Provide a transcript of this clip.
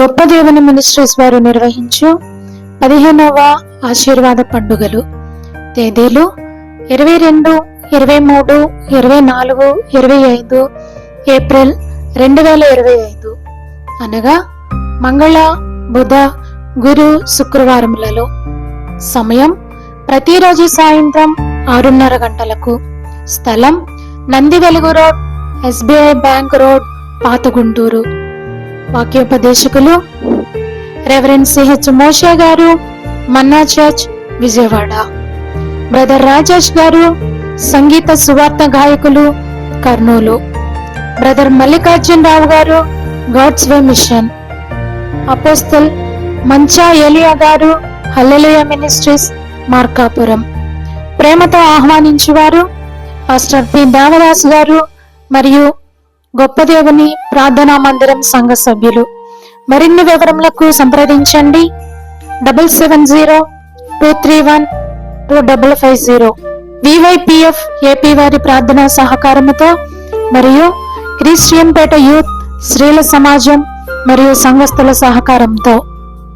గొప్ప దేవుని మినిస్ట్రీస్ వారు నిర్వహించు. పదిహేనవ ఆశీర్వాద పండుగలు. తేదీలు ఇరవై రెండు ఇరవై మూడు ఇరవై నాలుగు ఇరవై ఐదు ఏప్రిల్ రెండు వేల ఇరవై ఐదు. అనగా మంగళ బుధ గురు శుక్రవారములలో. సమయం ప్రతిరోజు సాయంత్రం ఆరున్నర గంటలకు. స్థలం నంది వెలుగు రోడ్ ఎస్బీఐ బ్యాంక్ రోడ్ పాత Guntur వాక్యోపదేశకులు reverend C H Mosha garu Manna church Vijayawada. Brother Rajesh garu సంగీత సువార్త గాయకులు కర్నూలు. బ్రదర్ మల్లికార్జున్ రావు గారు గాడ్స్ వే మిషన్ అపోస్తల్ మంచా ఎలియా గారు హల్లెలూయ మినిస్ట్రీస్ మార్కాపురం. ప్రేమతో ఆహ్వానించేవారు పాస్టర్ పి దేవదాస్ గారు మరియు గొప్ప దేవుని ప్రార్థనా మందిరం సంఘ సభ్యులు. మరిన్ని వివరములకు సంప్రదించండి. Double seven zero two three one two double five zero. VYPF AP వారి ప్రార్థనా సహకారముతో మరియు క్రిస్టియన్ యూత్ స్త్రీల సమాజం మరియు సంఘస్థుల సహకారంతో.